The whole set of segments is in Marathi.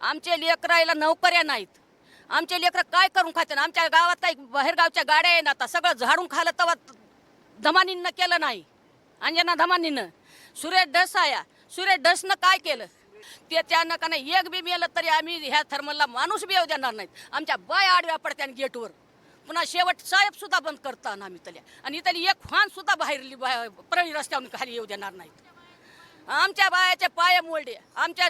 आमचे लेकरायला नोकऱ्या नाहीत. आमचे लेकरं काय करून खाते आमच्या गावात काही बाहेरगावच्या गाड्या आहे ना आता. सगळं झाडून खाल्लं तेव्हा धमानींनं केलं नाही. अंजना धमानीनं. सुरेश डस आया सुरेश डसनं काय केलं? त्याच्यानं का नाही एक बी मेलं तरी आम्ही ह्या थर्मलला माणूस बी येऊ देणार नाहीत. आमच्या बाय आडव्या पडत्या गेटवर. पुन्हा शेवट साहेब सुद्धा बंद करता आम्ही तल्या आणि इथली एक फान सुद्धा बाहेर प्रणी रस्त्यावरून खाली येऊ देणार नाहीत. आमच्या बायाचे पाय मोडले. आमच्या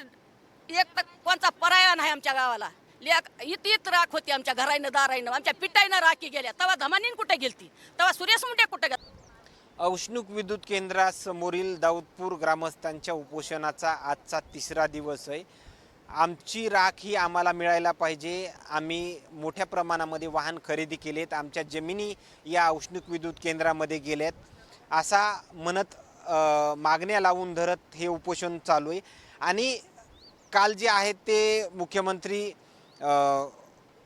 एक तर कोणचा पर्याय नाही आमच्या गावाला. लेक इतीत राख होती आमच्या घराईनं दाराईनं. आमच्या पिटाईनं राखी गेल्या. तेव्हा धमानीन कुठे गेलती? तेव्हा सुरेश मुंडे कुठे गेला? औष्णिक विद्युत केंद्रासमोरील दाऊदपूर ग्रामस्थांच्या उपोषणाचा आजचा तिसरा दिवस आहे. आमची राख ही आम्हाला मिळायला पाहिजे. आम्ही मोठ्या प्रमाणामध्ये वाहन खरेदी केलेत. आमच्या जमिनी या औष्णिक विद्युत केंद्रामध्ये गेल्यात. असा म्हणत मागण्या लावून धरत हे उपोषण चालू आहे. आणि काल जे आहेत ते मुख्यमंत्री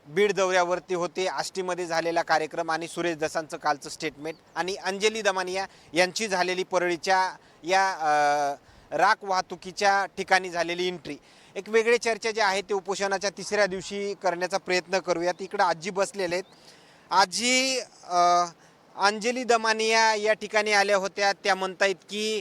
बीड दौऱ्यावरती होते. आष्टीमध्ये झालेला कार्यक्रम आणि सुरेश दसांचं कालचं स्टेटमेंट आणि अंजली दमानिया यांची झालेली परळीच्या या राख वाहतुकीच्या ठिकाणी झालेली एंट्री एक वेगळे चर्चा जे आहे ते उपोषणाच्या तिसऱ्या दिवशी करण्याचा प्रयत्न करूयात. इकडं आजी बसलेले आहेत. आजी अंजली दमानिया या ठिकाणी आल्या होत्या. त्या म्हणतायत की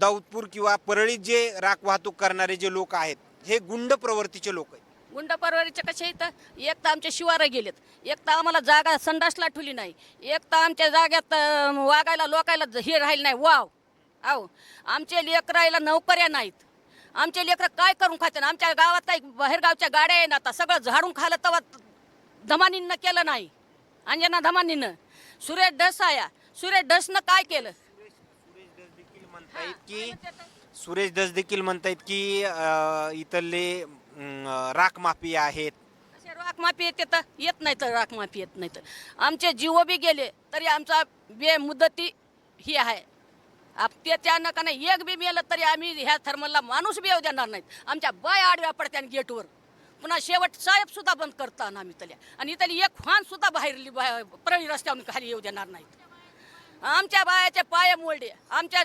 दाऊदपूर किंवा परळीत जे राख वाहतूक करणारे जे लोक आहेत हे गुंड प्रवृत्तीचे लोक आहेत. गुंड परवारीचे कसे इथं एक तर आमच्या शिवारं गेलेत. एक तर आम्हाला जागा संडासला ठुली नाही. एक तर आमच्या जाग्यात अं, वागायला लोकायला हे राहील नाही. वाव. आहो. आमचे लेकरायला नोकऱ्या नाहीत. आमचे लेकरं काय करून खाते आमच्या गावात काही बाहेरगावच्या गाड्या आहे ना आता सगळं झाडून खाल्लं तेव्हा धमानींनं केलं नाही. अंजना धमानीनं. सुरेश डस आया सुरेश डसनं काय केलं? म्हणतायत की सुरेश दस देखील म्हणतायत की अ, इथले अं, राख माफी आहेत. असे राख माफी येते तर येत नाही तर राख माफी येत नाही तर आमचे जीव बी गेले तरी आमचा बेमुदती ही आहे. आप त्याच्यानं का नाही एक बी मेलं तरी आम्ही ह्या थर्मलला माणूस बी येऊ देणार नाहीत. आमच्या बाय आडव्या पडत्यान गेटवर. पुन्हा शेवट साहेब सुद्धा बंद करताना आम्ही तल्या आणि इथली एक फान सुद्धा बाहेर प्रळी रस्त्यावरून खाली येऊ देणार नाहीत. आमच्या बायाचे पाय मोडले. आमच्या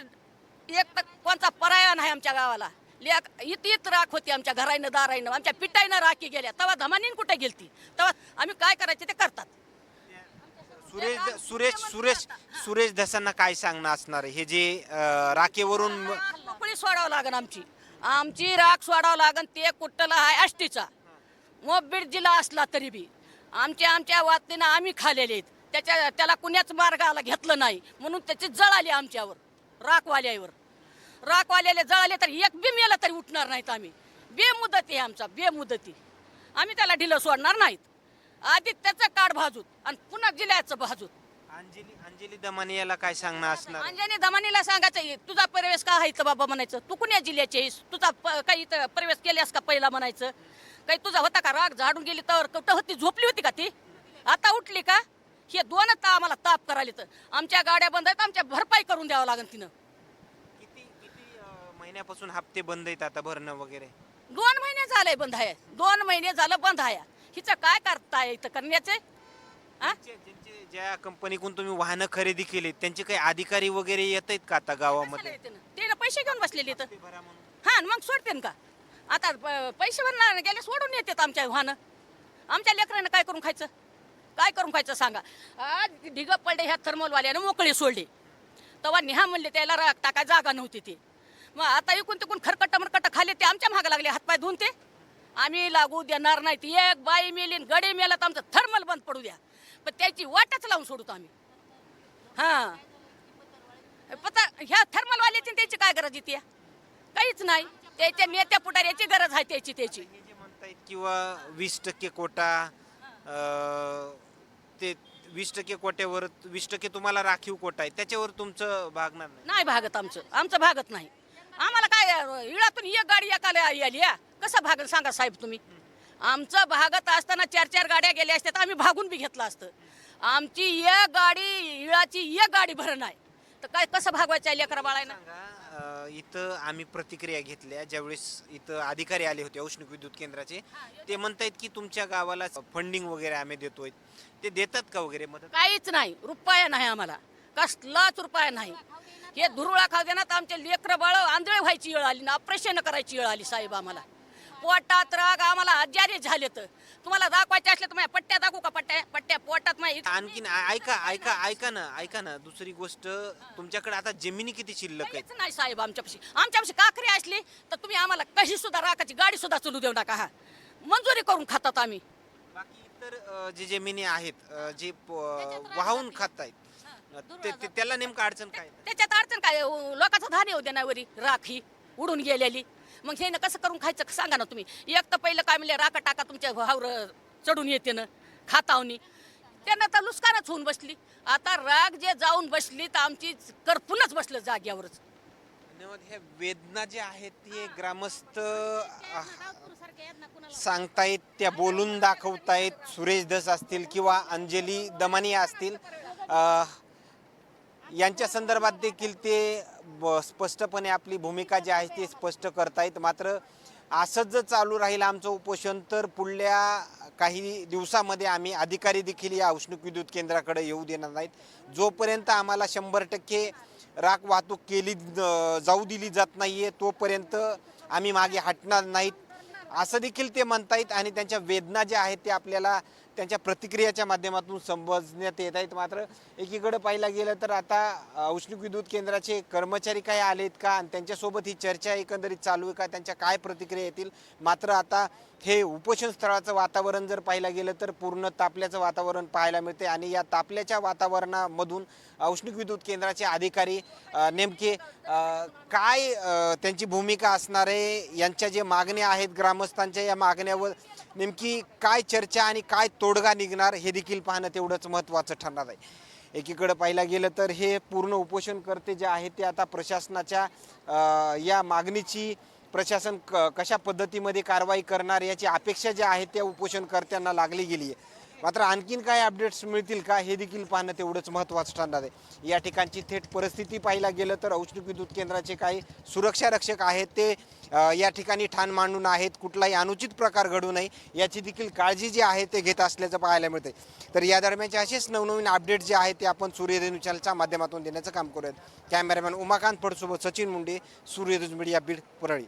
एक तर कोणचा पर्याय नाही आमच्या गावाला. लेक इतीत राख होती आमच्या घराईनं दाराईनं. आमच्या पिटाईनं राखी गेल्या. तेव्हा धमानीन कुठे गेलती? तेव्हा आम्ही काय करायचे ते करतात. सुरेश द- सुरेश सुरेश सुरेश दसांना काय सांगणं असणार आहे? हे जे अ, राखेवरून मोकळी सोडावं लागन आमची. आमची राख सोडावं लागन ते कुठला आहे आष्टीचा मग बीड जिल्हा असला तरी बी. आमच्या आमच्या वातीनं आम्ही खाल्लेले आहेत. त्याच्या त्याला कुण्याच मार्गाला घेतलं नाही. म्हणून त्याची जळ आली आमच्यावर राखवाल्यावर. राखवाल्याला जळाले तर एक बी मेला तरी उठणार नाहीत आम्ही. बेमुदती आहे आमचा बेमुदती. आम्ही त्याला ढिलं सोडणार नाहीत. आधी त्याचं काढ भाजूत आणि पुन्हा जिल्ह्याचं भाजूत. अंजली अंजली दमानियाला काय सांगणं असणार? अंजनी दमानीला सांगायचं "हे, तुझा प्रवेश का आहे बाबा म्हणायचं? तू कुण्या जिल्ह्याची आहेस? तुझा काही इथं प्रवेश केल्यास का पहिला म्हणायचं? काही तुझा होता का राग? झाडून गेली तर कुठं होती? झोपली होती का ती? आता उठली का? हे दोनच आम्हाला ताप करायला तर आमच्या गाड्या बंद आहेत आमच्या भरपाई करून द्यावं लागेल तिनं. महिन्यापासून हप्ते बंद आहेत आता भरणं वगैरे. दोन महिने झाले बंद आहे दोन महिने झालं बंद आहे. हिचं काय करताय इथं करण्याचे हा ज्यांचे ज्या कंपनीकडून तुम्ही वाहनं खरेदी केली त्यांचे काही अधिकारी वगैरे येत आहेत का आता गावामध्ये? ते पैसे घेऊन बसलेले इथं. भरा म्हणून. हा आणि मग सोडते का? आता प- पैसे भरणार गेले सोडून येतात आमच्या वाहनं. आमच्या लेकरांना काय करून खायचं? काय करून खायचं सांगा? आज ढिग पडले ह्या थर्मलवाल्यानं मोकळे सोडले. तेव्हा निहा म्हणले त्याला टाका जागा नव्हती ते. मग आता इकून तिकून खरकट मरकट खाले ते आमच्या मागं लागले हातपाय धुवून ते. आम्ही लागू देणार नाहीत एक बाई मेली न गडे मेला तर आमचं थर्मल बंद पडू द्या. पण त्याची वाटच लावून सोडू आम्ही. हां. पता ह्या थर्मलवाल्याची त्याची काय गरज येते काहीच नाही. त्याच्या नेत्या पुढाऱ्याची गरज आहे त्याची त्याची. किंवा वीस टक्के कोटा ते वीस टक्के कोट्यावर वीस टक्के तुम्हाला राखीव कोटा आहे त्याच्यावर तुमचं भागणार नाही. नाही भागत आमचं. आमचं भागत नाही. आम्हाला काय इळातून एक गाडी एकाला आली या कसं भागल सांगा साहेब तुम्ही? आमचं भागत असताना चार चार गाड्या गेल्या असत्या तर आम्ही भागून बी घेतलं असतं. आमची एक गाडी इळाची एक गाडी भरण आहे तर काय कसं भागवायचं लेकरा बाळायला इथं आम्ही प्रतिक्रिया घेतल्या ज्यावेळेस इथं अधिकारी आले होते औष्णिक विद्युत केंद्राचे ते म्हणतायत की तुमच्या गावाला फंडिंग वगैरे आम्ही देतोय. ते देतात का वगैरे मदत? काहीच नाही रुपया नाही आम्हाला. कसलाच रुपया नाही. हे धुरुळा खाऊ देण्यात आमचे लेकरं बाळ आंधळे व्हायची वेळ आली ना ऑपरेशन करायची वेळ आली साहेब आम्हाला. पोटात राग आम्हाला आजारी झाले तर तुम्हाला दाखवायचे असले तर माझ्या पट्ट्या दाखवू का पट्ट्या? पट्ट्या पोटात माझ्या आणखीन ऐका ऐका ऐका ना ऐका ना दुसरी गोष्ट तुमच्याकडे आता जमिनी किती शिल्लक आहेत? काहीच नाही साहेब आमच्यापाशी. आमच्यापाशी काकरी असली तर तुम्ही आम्हाला कशी सुद्धा राखाची गाडी सुद्धा चलू देऊ नका हा. मंजुरी करून खातात आम्ही. बाकी इतर अ, जे जमिनी आहेत अ, जे प- वाहून खात आहेत ते- ते- त्याला नेमकं अडचण काय? त्याच्यात अडचण काय? उ- लोकांचा धान येऊ दे ना वरी राखी उडून गेलेली. मग हे ना कसं करून खायचं? सांगा ना तुम्ही. एक तर पहिलं काय म्हणले राखा टाका तुमच्या भावर चढून येते ना खातावनी. त्यांना तर लुस्कानच होऊन बसली. आता राग जे जाऊन बसली तर आमची करपूनच बसलं जाग्यावरच. धन्यवाद. ह्या वेदना ज्या आहेत हे. ग्रामस्थ सांगतायत त्या बोलून दाखवतायत सुरेश धस असतील किंवा अंजली दमानी असतील. यांच्या संदर्भात देखील ते ब- स्पष्टपणे आपली भूमिका जी आहे ती स्पष्ट करतायत. मात्र असंच जर चालू राहील आमचं उपोषण तर पुढल्या काही दिवसामध्ये आम्ही अधिकारी देखील या औष्णिक विद्युत केंद्राकडे येऊ देणार नाहीत. जोपर्यंत आम्हाला शंभर टक्के राख वाहतूक केली जाऊ दिली जात नाही आहे तोपर्यंत आम्ही मागे हटणार नाहीत. असं देखील ते म्हणतायत आणि त्यांच्या वेदना ज्या आहेत ते आपल्याला त्यांच्या प्रतिक्रियाच्या माध्यमातून समजण्यात येत आहेत. मात्र एकीकडे पाहिला गेलं तर आता औष्णिक विद्युत केंद्राचे कर्मचारी काय आलेत का? आणि त्यांच्यासोबत ही चर्चा एकंदरीत चालू आहे का? त्यांच्या काय प्रतिक्रिया येतील? मात्र आता हे उपोषण स्थळाचं वातावरण जर पाहिलं गेलं तर पूर्ण तापल्याचं वातावरण पाहायला मिळते आणि या तापल्याच्या वातावरणामधून औष्णिक विद्युत केंद्राचे अधिकारी नेमके काय त्यांची भूमिका असणार आहे? यांच्या जे मागण्या आहेत ग्रामस्थांच्या या मागण्यावर नेमकी काय चर्चा आणि काय तोडगा निघणार हे देखील पाहणं तेवढंच महत्त्वाचं ठरणार आहे. एकीकडं पाहिलं गेलं तर हे पूर्ण उपोषणकर्ते जे आहेत ते आता प्रशासनाच्या या मागणीची प्रशासन क कशा पद्धतीमध्ये कारवाई करणार याची अपेक्षा ज्या आहेत त्या उपोषणकर्त्यांना लागली गेली आहे. मात्र आणखीन काय अपडेट्स मिळतील का? हे देखील पाहणं तेवढंच महत्त्वाचं ठरणार आहे. या ठिकाणची थेट परिस्थिती पाहायला गेलं तर औष्णिक विद्युत केंद्राचे काही सुरक्षा रक्षक आहेत ते या ठिकाणी ठाण मांडून आहेत. कुठलाही अनुचित प्रकार घडू नये याची देखील काळजी जी आहे ते घेत असल्याचं पाहायला मिळते तर या दरम्यानचे असेच नवनवीन अपडेट जे आहेत ते आपण सूर्यरेणू चॅनलच्या माध्यमातून देण्याचं काम करूयात. कॅमेरामॅन उमाकांत फडसोबत सचिन मुंडे सूर्यरेणू मीडिया बीड परळी.